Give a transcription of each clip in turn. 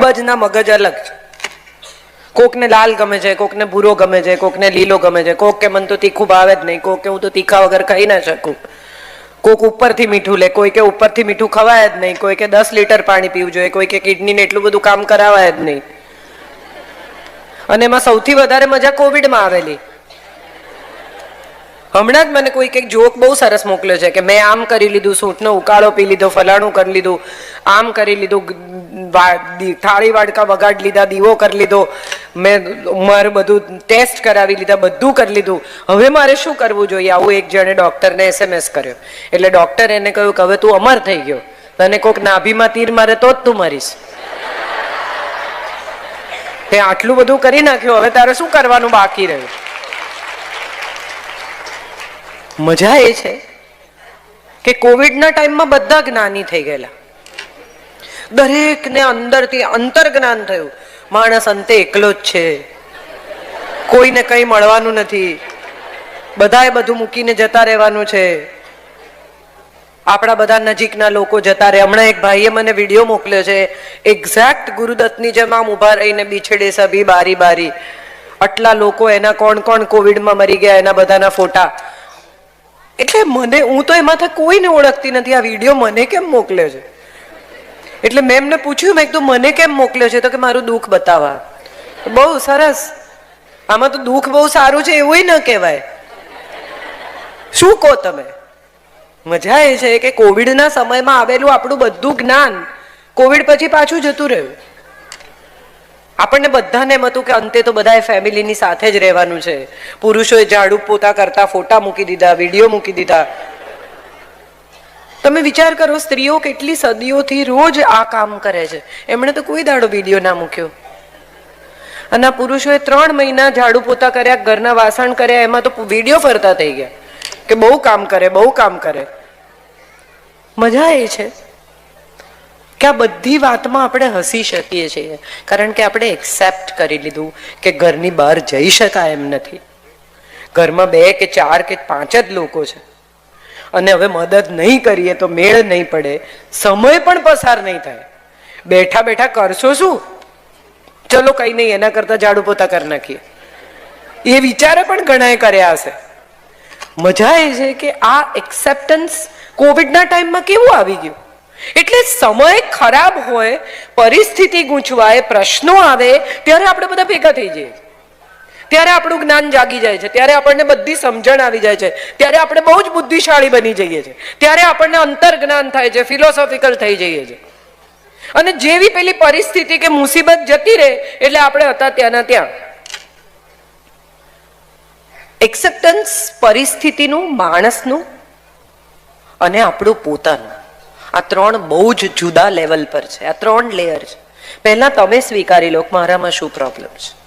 મગજના મગજ અલગ છે. કોકને લાલ ગમે છે, કોકને ભૂરો ગમે છે, કોકને લીલો ગમે છે, કોક કે મને તો તીખું ભાવે જ નહીં, કોક કે હું તો તીખા વગર ખાઈ ના શકું. કોક ઉપરથી મીઠું લે, કોઈ કે ઉપરથી મીઠું ખવાય જ નહીં, કોઈ કે દસ લીટર પાણી પીવું જોઈએ, કોઈ કે કિડનીને એટલું બધું કામ કરાવાય જ નહીં. અને એમાં સૌથી વધારે મજા કોવિડમાં આવેલી. હમણાં જ મને કોઈ કંઈક જોક બહુ સરસ મોકલ્યો છે કે મેં આમ કરી લીધું સૂંઠનો ઉકાળો પી લીધો, ફલાણું કરી લીધું, આમ કરી લીધું થાળી વાડકા વગાડ લીધા, દીવો કરી લીધો. મેં મારું બધું ટેસ્ટ કરાવી લીધા, બધું કરી લીધું. હવે મારે શું કરવું જોઈએ? આવું એક જણે ડોક્ટરને એસએમએસ કર્યો. એટલે ડોક્ટર એને કહ્યું કે હવે તું અમર થઈ ગયો. તને કોક નાભીમાં તીર મારે તો જ તું મરીશ. તે આટલું બધું કરી નાખ્યું. હવે તારે શું કરવાનું બાકી રહ્યું? મજા એ છે કે કોવિડના ટાઈમમાં બધા જ્ઞાની થઈ ગયેલા. દરેકને અંદરથી અંતર જ્ઞાન થયું. માણસ અંતે એકલો જ છે. કોઈને કંઈ મળવાનું નથી. બધાએ બધું મૂકીને જતા રહેવાનું છે. આપણા બધા નજીકના લોકો જતા રહે હમણાં એક ભાઈએ મને વીડિયો મોકલ્યો છે. એક્ઝેક્ટ ગુરુદત્તની જેમ આમ ઊભા રહીને બીછડે સભી, બારી બારી. આટલા લોકો એના કોણ કોણ કોવિડમાં મરી ગયા એના બધાના ફોટા. એટલે મને, હું તો એમાંથી કોઈને ઓળખતી નથી. આ વીડિયો મને કેમ મોકલ્યો છે? એટલે મેં એમને પૂછ્યું, મેં કીધું, મને કેમ મોકલ્યો છે? તો કે મારું દુઃખ બતાવવા. બહુ સરસ. આમાં તો દુઃખ બહુ સારું છે એવું ન કહેવાય. શું કહો તમે? મજા એ છે કે કોવિડના સમયમાં આવેલું આપણું બધું જ્ઞાન કોવિડ પછી પાછું જતું રહ્યું. આપણને બધાને એમ હતું કે અંતે તો બધાએ ફેમિલીની સાથે જ રહેવાનું છે. પુરુષોએ ઝાડુ પોતા કરતા ફોટા મૂકી દીધા, વીડિયો મૂકી દીધા. તમે વિચાર કરો, સ્ત્રીઓ કેટલી સદીઓથી રોજ આ કામ કરે છે. એમણે તો કોઈ દાડો વીડિયો ના મૂક્યો. અને પુરુષોએ ત્રણ મહિના ઝાડુ પોતા કર્યા, ઘરના વાસણ કર્યા, એમાં તો વીડિયો ફરતા થઈ ગયા. કે બહુ કામ કરે, બહુ કામ કરે. મજા એ છે કે આ બધી વાતમાં આપણે હસી શકીએ છીએ. કારણ કે આપણે એક્સેપ્ટ કરી લીધું કે ઘરની બહાર જઈ શકાય એમ નથી. ઘરમાં બે કે ચાર કે પાંચ જ લોકો છે. અને હવે મદદ નહીં કરીએ તો મેળ નહીં પડે, સમય પણ પસાર નહીં થાય. બેઠા બેઠા કરશો શું? ચલો કઈ નહીં, એના કરતા ઝાડુ પોતા કરી નાખીએ. એ વિચારે પણ ઘણાએ કર્યા હશે. મજા એ છે કે આ એક્સેપ્ટન્સ કોવિડના ટાઈમમાં કેવું આવી ગયું? એટલે સમય ખરાબ હોય, પરિસ્થિતિ ગૂંચવાય, પ્રશ્નો આવે, ત્યારે આપણે બધા ભેગા થઈ જઈએ. ત્યારે આપણું જ્ઞાન જાગી જાય છે, ત્યારે આપણને બધી સમજણ આવી જાય છે, ત્યારે આપણે બહુ જ બુદ્ધિશાળી બની જઈએ છીએ, ત્યારે આપણને અંતર જ્ઞાન થાય છે ફિલોસોફિકલ થઈ જઈએ છીએ. અને જેવી પેલી પરિસ્થિતિ કે મુસીબત જતી રહે, એટલે આપણે હતા ત્યાંના ત્યાં. એક્સેપ્ટન્સ પરિસ્થિતિનું, માણસનું અને આપણું પોતાનું. આ ત્રણ બહુ જ જુદા લેવલ પર છે, આ ત્રણ લેયર છે. પહેલા તમે સ્વીકારી લો મારામાં શું પ્રોબ્લેમ છે?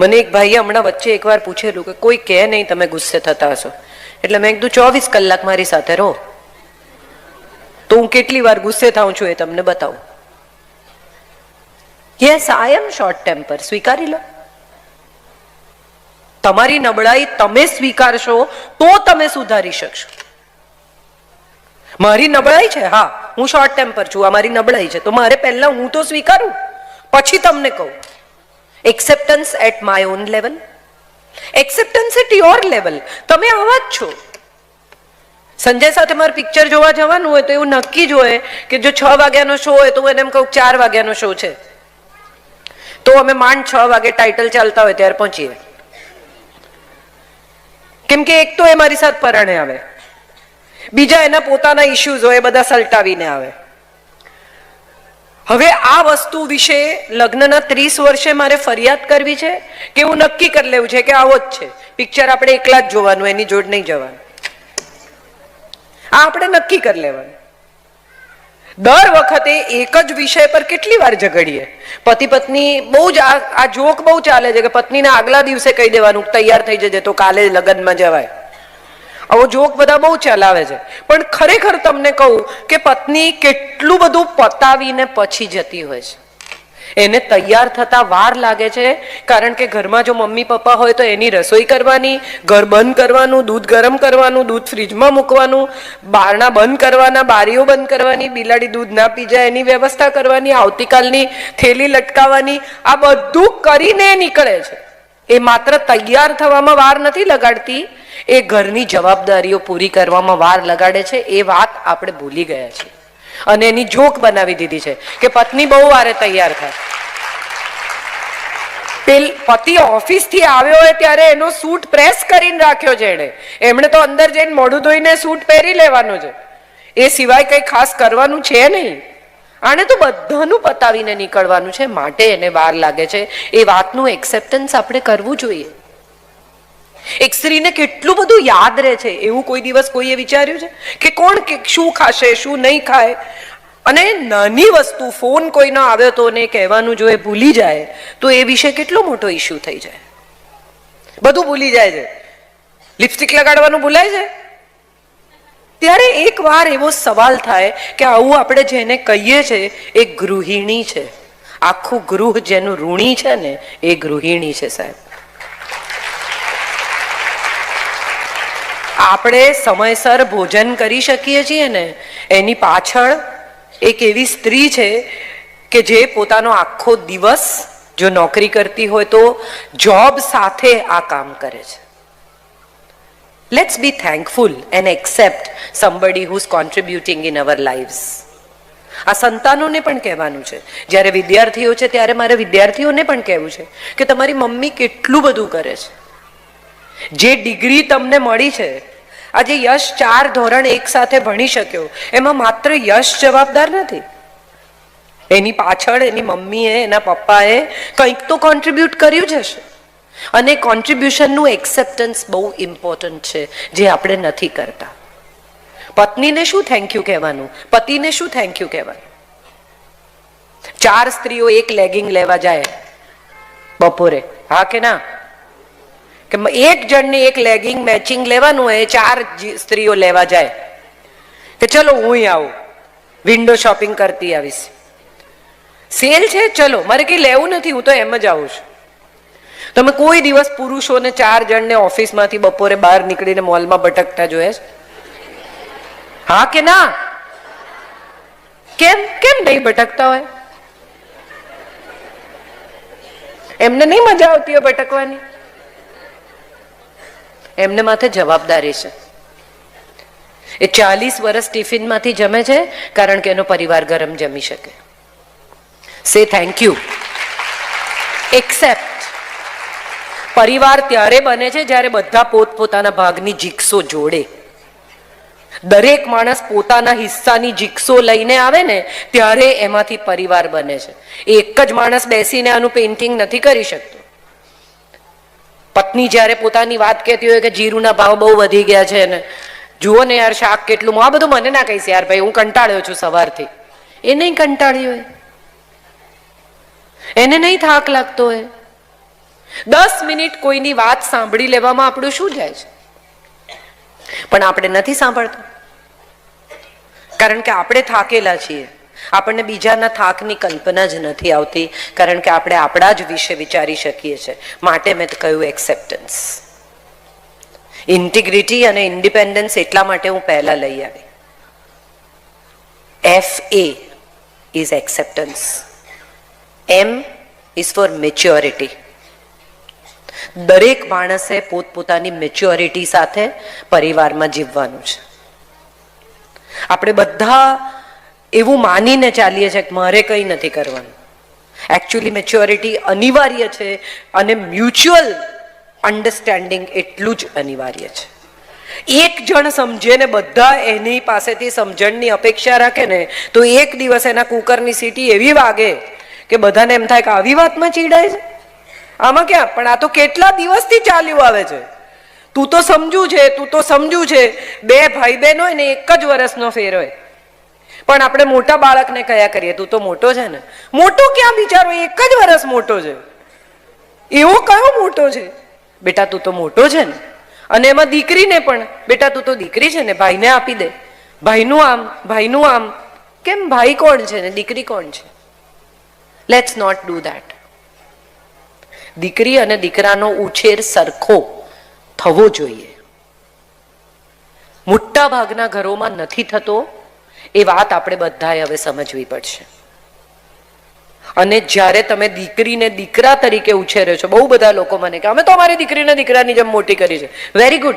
મને એક ભાઈએ હમણાં વચ્ચે એકવાર પૂછેલું કે કોઈ કહે નહીં તમે ગુસ્સે થતા હશો. એટલે મેં કીધું, ચોવીસ કલાક મારી સાથે રહો. તો હું કેટલી વાર ગુસ્સે થાઉં છું એ તમને બતાવું. Yes I am short temper સ્વીકારી લો. તમારી નબળાઈ તમે સ્વીકારશો તો તમે સુધારી શકશો. મારી નબળાઈ છે? હા, હું શોર્ટ ટેમ્પર છું. આ મારી નબળાઈ છે. તો મારે પહેલા હું તો સ્વીકારું. પછી તમને કહું. Acceptance at my own level acceptance at your level તમે આવા જ છો. સંજય સાથે મારે પિક્ચર જોવા જવાનું હોય તો એવું નક્કી જ હોય કે જો છ વાગ્યાનો શો હોય તો હું એને એમ કહું ચાર વાગ્યાનો શો છે. તો અમે માંડ છ વાગે ટાઇટલ ચાલતા હોય ત્યારે પહોંચીએ. કેમ કે એક તો એ મારી સાથે પરણે આવે. બીજા એના પોતાના ઇશ્યુઝ હોય એ બધા સલટાવીને આવે. હવે આ વસ્તુ વિશે લગ્નના ત્રીસ વર્ષે મારે ફરિયાદ કરવી છે કે હું નક્કી કરી લેવું છે કે આવો જ છે? પિક્ચર આપણે એકલા જ જોવાનું, એની જોડ નહીં જવાનું. આ આપણે નક્કી કરી લેવાનું. દર વખતે એક જ વિષય પર કેટલી વાર ઝઘડીએ? પતિ પત્ની બહુ જ આ જોક બહુ ચાલે છે કે પત્નીને આગલા દિવસે કહી દેવાનું તૈયાર થઈ જજે તો કાલે લગ્નમાં જવાય. આવો જોક બધા બહુ ચલાવે છે. પણ ખરેખર તમને કહું કે પત્ની કેટલું બધું પતાવીને પછી જતી હોય છે. એને તૈયાર થતા વાર લાગે છે, કારણ કે ઘરમાં જો મમ્મી પપ્પા હોય તો એની રસોઈ કરવાની, ઘર બંધ કરવાનું, દૂધ ગરમ કરવાનું, દૂધ ફ્રીજમાં મૂકવાનું, બારણા બંધ કરવાના, બારીઓ બંધ કરવાની, બિલાડી દૂધ ના પી જાય, એની વ્યવસ્થા કરવાની, આવતીકાલની થેલી લટકાવવાની, આ બધું કરીને નીકળે છે. એ માત્ર તૈયાર થવામાં વાર નથી લગાડતી એ ઘરની જવાબદારીઓ પૂરી કરવામાં વાર લગાડે છે, એ વાત આપણે ભૂલી ગયા છીએ. અને એની જોક બનાવી દીધી છે કે પત્ની બહુ વારે તૈયાર થાય. પેલ પતિ ઓફિસથી આવ્યો હોય ત્યારે એનો સૂટ પ્રેસ કરીને રાખ્યો છે એણે. એમણે તો અંદર જઈને મોઢું ધોઈને સૂટ પહેરી લેવાનો છે. એ સિવાય કંઈ ખાસ કરવાનું છે નહીં. આને તો બધાનું પતાવીને નીકળવાનું છે, માટે એને વાર લાગે છે. એ વાતનું એક્સેપ્ટન્સ આપણે કરવું જોઈએ. એક સ્ત્રીને કેટલું બધું યાદ રહે છે, એવું કોઈ દિવસ કોઈએ વિચાર્યું છે? કે કોણ કે શું ખાશે, શું નહીં ખાય? અને નાની વસ્તુ, ફોન કોઈનો આવ્યો તો ને કહેવાનું જો એ ભૂલી જાય, તો એ વિશે કેટલો મોટો ઇશ્યુ થઈ જાય. બધું ભૂલી જાય છે. લિપસ્ટિક લગાડવાનું ભૂલાય છે? ત્યારે એક વાર એવો સવાલ થાય કે આવું આપણે જેને કહીએ છે, એ ગૃહિણી છે. આખું ગૃહ જેનું ઋણી છે ને, એ ગૃહિણી છે સાહેબ. આપણે સમયસર ભોજન કરી શકીએ છીએ ને, એની પાછળ એક એવી સ્ત્રી છે કે જે પોતાનો આખો દિવસ જો નોકરી કરતી હોય તો જોબ સાથે આ કામ કરે છે. Let's be thankful and accept somebody who's contributing in our lives આ સંતાનોને પણ કહેવાનું છે. જ્યારે વિદ્યાર્થીઓ છે, ત્યારે મારે વિદ્યાર્થીઓને પણ કહેવું છે કે તમારી મમ્મી કેટલું બધું કરે છે. જે ડિગ્રી તમને મળી છે, આજે યશ ચાર ધોરણ એક સાથે ભણી શક્યો, એમાં માત્ર યશ જવાબદાર નથી. એની પાછળ એની મમ્મીએ, એના પપ્પાએ કંઈક તો કોન્ટ્રીબ્યુટ કર્યું જ હશે. અને કોન્ટ્રીબ્યુશનનું એક્સેપ્ટન્સ બહુ ઇમ્પોર્ટન્ટ છે, જે આપણે નથી કરતા. પત્નીને શું થેન્ક યુ કહેવાનું? પતિને શું થેન્ક યુ કહેવાનું? ચાર સ્ત્રીઓ એક લેગિંગ લેવા જાય, બપોરે. હા કે ના? કે એક જણને એક લેગિંગ મેચિંગ લેવાનું હોય ચાર સ્ત્રીઓ લેવા જાય. કે ચલો હું આવું. વિન્ડો શોપિંગ કરતી આવીશ. સેલ છે? ચલો, મારે કંઈ લેવું નથી, હું તો એમ જ આવું છું. તમે કોઈ દિવસ પુરુષોને ચાર જણને ઓફિસમાંથી બપોરે બહાર નીકળીને મોલમાં ભટકતા જોયા હા કે ના? કેમ કેમ નહીં ભટકતા હોય? એમને નહીં મજા આવતી હોય ભટકવાની? એમને માથે જવાબદારી છે. એ ચાલીસ વર્ષ ટિફિનમાંથી જમે છે કારણ કે એનો પરિવાર ગરમ જમી શકે. સે થેન્ક યુ એક્સેપ્ટ પરિવાર ત્યારે બને છે જ્યારે બધા પોતપોતાના ભાગની જીક્ષો જોડે. દરેક માણસ પોતાના હિસ્સાની જીક્ષો લઈને આવે ને ત્યારે એમાંથી પરિવાર બને છે. એક જ માણસ બેસીને આનું પેઇન્ટિંગ નથી કરી શકતો. પત્ની જ્યારે પોતાની વાત કહેતી હોય કે જીરુના ભાવ બહુ વધી ગયા છે ને, જુઓ ને યાર શાક કેટલું આ બધું મને ના કહીશ યાર ભાઈ, હું કંટાળ્યો છું સવારથી. એ નહીં કંટાળ્યું હોય. એને નહીં થાક લાગતો હોય. દસ મિનિટ કોઈની વાત સાંભળી લેવામાં આપણું શું જાય છે? પણ આપણે નથી સાંભળતા. કારણ કે આપણે થાકેલા છીએ. આપણને બીજાના થાકની કલ્પના જ નથી આવતી, કારણ કે આપણે આપણા જ વિશે વિચારી શકીએ છીએ. માટે મેં કહ્યું એક્સેપ્ટન્સ ઇન્ટિગ્રિટી અને ઇન્ડિપેન્ડન્સ એટલા માટે હું પહેલા લઈ આવી. F A is acceptance M is for maturity દરેક માણસે પોતપોતાની મેચ્યોરિટી સાથે પરિવારમાં જીવવાનું છે. આપણે બધા એવું માનીને ચાલીએ છીએ કે મારે કંઈ નથી કરવાનું. એકચ્યુઅલી મેચ્યોરિટી અનિવાર્ય છે અને મ્યુચ્યુઅલ અન્ડરસ્ટેન્ડિંગ એટલું જ અનિવાર્ય છે. એક જણ સમજે ને બધા એની પાસેથી સમજણની અપેક્ષા રાખે ને, તો એક દિવસ એના કુકરની સીટી એવી વાગે કે બધાને એમ થાય કે આવી વાતમાં ચીડાય છે. આમાં ક્યાં? પણ આ તો કેટલા દિવસથી ચાલ્યું આવે છે? તું તો સમજુ છે, તું તો સમજુ છે. બે ભાઈ બહેન હોય ને, એક જ વર્ષનો ફેર હોય. પણ આપણે મોટા બાળકને કયા કરીએ? તું તો મોટો છે ને. મોટો ક્યાં બિચારો? એક જ વર્ષ મોટો છે. એવો કયો મોટો છે? બેટા, તું તો મોટો છે ને. અને એમાં દીકરીને પણ, બેટા, તું તો દીકરી છે ને, ભાઈને આપી દે. ભાઈનું આમ ભાઈનું આમ. કેમ ભાઈ કોણ છે ને? દીકરી કોણ છે? લેટ્સ નોટ ડુ દેટ દીકરી અને દીકરાનો ઉછેર સરખો થવો જોઈએ. મોટા ભાગના ઘરોમાં નથી થતો એ વાત આપણે બધાએ હવે સમજવી પડશે. અને જ્યારે તમે દીકરીને દીકરા તરીકે ઉછેર્યો છો, બહુ બધા લોકો મને કે અમે તો અમારી દીકરીને દીકરાની જેમ મોટી કરી છે. Very good